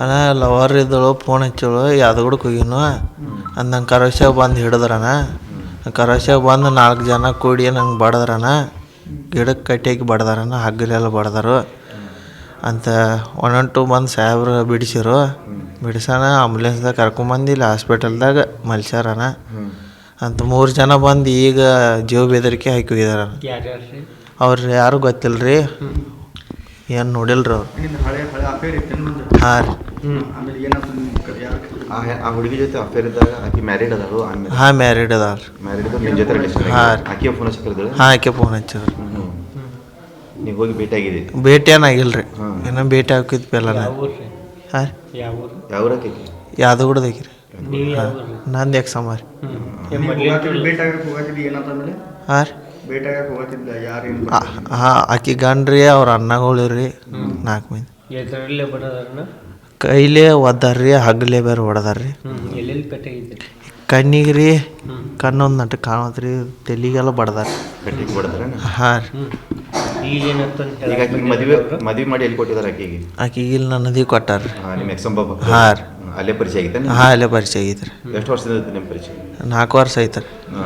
ಅಣ್ಣ ಲವರ್ ಇದ್ದಳು ಫೋನ್ ಹಚ್ಚಳು ಯಾದಗುಡಕ್ಕೆ ಹೋಗಿನು ಅಂದಂಗೆ ಕರೋಶ್ಯಾಗ ಬಂದು ಹಿಡಿದ್ರಣ ಕರೋಶ್ಯಾಗ ಬಂದು ನಾಲ್ಕು ಜನ ಕೂಡಿ ನಂಗೆ ಬಡದ್ರಣ ಗಿಡಕ್ಕೆ ಕಟ್ಟಿಗೆ ಬಡ್ದಾರಣ ಹಗ್ಗಲೆಲ್ಲ ಬಡದರು. ಅಂತ ಒನ್ ಒನ್ ಟು ಬಂದು ಸಾಹೇಬ್ರು ಬಿಡಿಸಿರು. ಬಿಡಿಸೋಣ ಆಂಬುಲೆನ್ಸ್ದಾಗ ಕರ್ಕೊಂಬಂದು ಇಲ್ಲಿ ಹಾಸ್ಪಿಟಲ್ದಾಗ ಮಲ್ಸ್ಯಾರಣ ಅಂತ ಮೂರು ಜನ ಬಂದು ಈಗ ಜೀವ ಬೆದರಿಕೆ ಹಾಕಿ ಹೋಗಿದಾರ ಅವ್ರು ಯಾರು ಗೊತ್ತಿಲ್ಲ ರೀ ಏನು ನೋಡಿಲ್ರಿ ಅವ್ರು? ಹಾಂ ರೀ. ಆ ಹೆ- ಆ ಹುಡುಗಿ ಜೊತೆ ಅಫೇರ್ ಇದ್ದಾಗ ಆಕಿ ಮ್ಯಾರಿಡ್ ಅದಾಳು ಆಮೇಲೆ ಹಾಂ ಮ್ಯಾರಿಡ್ ಅದಾರ ರೀ ಮ್ಯಾರಿಡ್ ಜೊತೆ ರಿಲೇಷನ್ ಹಾ. ಆಕೆ ಫೋನ್ ಹಚ್ಚಿದ್ರು ಹಾಂ ಆಕೆ ಫೋನ್ ಹಚ್ಚಿದ್ರು ನೀವು ಹೋಗಿ ಭೇಟಿ ಏನಾಗಿಲ್ಲ ರೀ ಏನೋ ಇನ್ನೂ ಭೇಟಿ ಹಾಕಿದ್ ಎಲ್ಲ ರೀ ಹಾಂ ಯಾವ ಊರಾಕಿ ರೀ. ರೀ ನಂದು ಎಕ್ಸಾಮ ರೀ. ಭೇಟಿ ಹಾಂ ರೀ. ಹಾಂ ಆಕಿ ಗಂಡ್ರಿ ಅವ್ರ ಅಣ್ಣಗಳು ರೀ ನಾಲ್ಕು ಮಂದಿ. ಕೈಲೆ ಬರೋದನ್ನ ಕೈಲೇ ಒದ್ದಾರ್ರಿ ಹಗ್ಗಲೇ ಬೇರೆ ಹೊಡೆದಾರ್ರಿ ರೀ ಕಣ್ಣಿಗೆ ರೀ ಕಣ್ಣೊಂದು ನಟ ಕಾಣತ್ರಿ ತಲೆಗೆಲ್ಲ ಬಡ್ದಾರ. ಕಟ್ಟಿಗೆ ಕೊಡ್ತಾರೆ ಹಾಂ ರೀ. ಈಗ ಮದುವೆ ಮದುವೆ ಮಾಡಿ ಎಲ್ಲಿ ಕೊಟ್ಟಿದ್ದಾರೆ ಆಕಿಗೆ? ಆಕಿಗೆ ಇಲ್ಲಿ ನನ್ನದಿ ಕೊಟ್ಟಾರ ಹಾ ನಿಮ್ಮ ಹಾಂ ರೀ. ಅಲ್ಲೇ ಪರಿಚಯ ಆಗಿತ್ತ ಹಾಂ ಅಲ್ಲೇ ಪರಿಚಯ ಆಗೈತ್ರಿ ಎಷ್ಟು ವರ್ಷದಿಂದ ನಿಮ್ಮ ಪರಿಚಯ? ನಾಲ್ಕು ವರ್ಷ ಆಯ್ತು? ಹಾಂ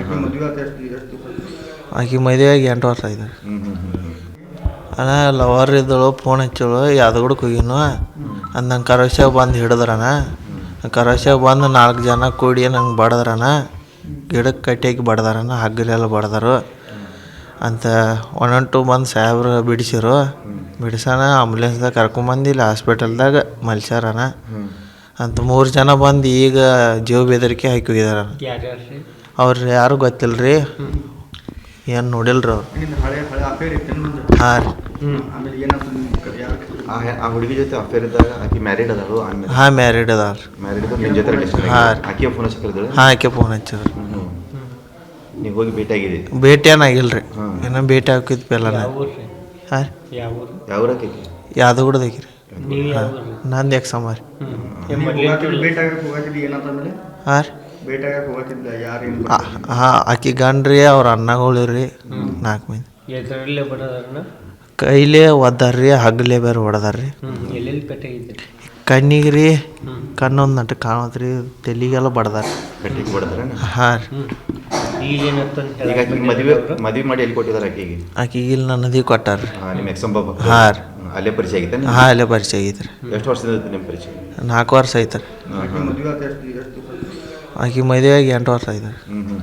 ಆಕೆ ಮದುವೆಯಾಗಿ ಎಂಟು ವರ್ಷ ಆಯ್ತು ಅಣ್ಣ ಲವರ್ ಇದ್ದಳು ಫೋನ್ ಹಚ್ಚಳು ಯಾದಗುಡಕ್ಕೆ ಹೋಗಿನು ಅಂದಂಗೆ ಕರೋಶ್ಯಾಗ ಬಂದು ಹಿಡಿದ್ರಣ ಕರೋಶ್ಯಾಗ ಬಂದು ನಾಲ್ಕು ಜನ ಕೂಡಿ ನಂಗೆ ಬಡದ್ರಣ ಗಿಡಕ್ಕೆ ಕಟ್ಟಾಕಿ ಬಡ್ದಾರಣ ಹಗ್ಗಲೆಲ್ಲ ಬಡದರು. ಅಂತ ಒನ್ ಒನ್ ಟು ಬಂದು ಸಾಹೇಬ್ರು ಬಿಡಿಸಿರು. ಬಿಡಿಸೋಣ ಆಂಬುಲೆನ್ಸ್ದಾಗ ಕರ್ಕೊಂಬಂದಿಲ್ಲ ಹಾಸ್ಪಿಟಲ್ದಾಗ ಮಲ್ಸ್ಯಾರಣ ಅಂತ ಮೂರು ಜನ ಬಂದು ಈಗ ಜೀವ ಬೆದರಿಕೆ ಹಾಕಿ ಹೋಗಿದಾರ. ಅವ್ರು ಯಾರು ಗೊತ್ತಿಲ್ಲ ರೀ ಏನು ನೋಡಿಲ್ರಿ ಅವ್ರು. ಹಾಂ ರೀ. ಆ ಹೆ- ಹುಡುಗಿ ಜೊತೆ ಅಫೇರ್ ಇದ್ದಾಗ ಆಕಿ ಮ್ಯಾರಿಡ್ ಅದಾಳು ಆಮೇಲೆ ಹಾಂ ಮ್ಯಾರಿಡ್ ಅದಾರ ಮ್ಯಾರಿಡ್ ಹಾಂ. ಆಕಿಯ ಫೋನ್ ಹಚ್ಚಿದ್ರು ಹಾಂ ಆಕೆ ಫೋನ್ ಹಚ್ಚಿದ್ರು. ಹ್ಞೂ ನೀವು ಹೋಗಿ ಭೇಟಿಯಾಗಿದೆ ಭೇಟಿ ಆಗಿಲ್ಲ ರೀ ಹಾಂ. ಇನ್ನೂ ಭೇಟಿ ಹಾಕಿದ್ ಪೆಲ್ಲ ಯಾವ ಊರು ರೀ. ಹಾಂ ಯಾವ ಊರು ರೀ ನೀವು ನಂದು ಎಕ್ಸಾಮ ರೀ ಹಾಂ ರೀ ಹಾಂ ಆಕಿ ಗಂಡ್ರಿ ಅವ್ರ ಅಣ್ಣಗಳು ರೀ. ನಾಲ್ಕು ಮಂದಿ. ಎದರಲ್ಲೇ ಬರೋದನ್ನ ಕೈಲೇ ಒದ್ದಾರ್ರಿ ಹಗ್ಲೇ ಬೇರೆ ಹೊಡೆದಾರ್ರಿ ಕಣ್ಣಿಗೆ ರೀ ಕಣ್ಣೊಂದು ನಟ ಕಾಣತ್ರಿ ತಲೆಗೆಲ್ಲ ಬಡ್ದಾರ. ಕೊಡ್ತಾರೆ ಹಾಂ ರೀ. ಈಗ ಮದುವೆ ಮದುವೆ ಮಾಡಿ ಎಲ್ಲಿ ಕೊಟ್ಟಿದ್ದಾರೆ ಆಕೆಗೆ? ಆಕಿಗೆ ಇಲ್ಲಿ ನನ್ನದಿ ಕೊಟ್ಟಾರ. ಹಾಂ ನಿಮ್ಮ ಎಕ್ಸಾಮ್ ಬಾಬಾ. ಹಾಂ ರೀ. ಅಲ್ಲೇ ಪರಿಚಯ ಆಗಿತ್ತ ಹಾಂ ಅಲ್ಲೇ ಪರಿಚಯ ಆಗೈತ್ರಿ ಎಷ್ಟು ವರ್ಷದಿಂದ ನಿಮ್ಮ ಪರಿಚಯ? ನಾಲ್ಕು ವರ್ಷ ಐತ್ರಿ ಹಾಂ ಆಕೆ ಮದುವೆಯಾಗಿ ಎಂಟು ವರ್ಷ ಹ್ಞೂ ಹ್ಞೂ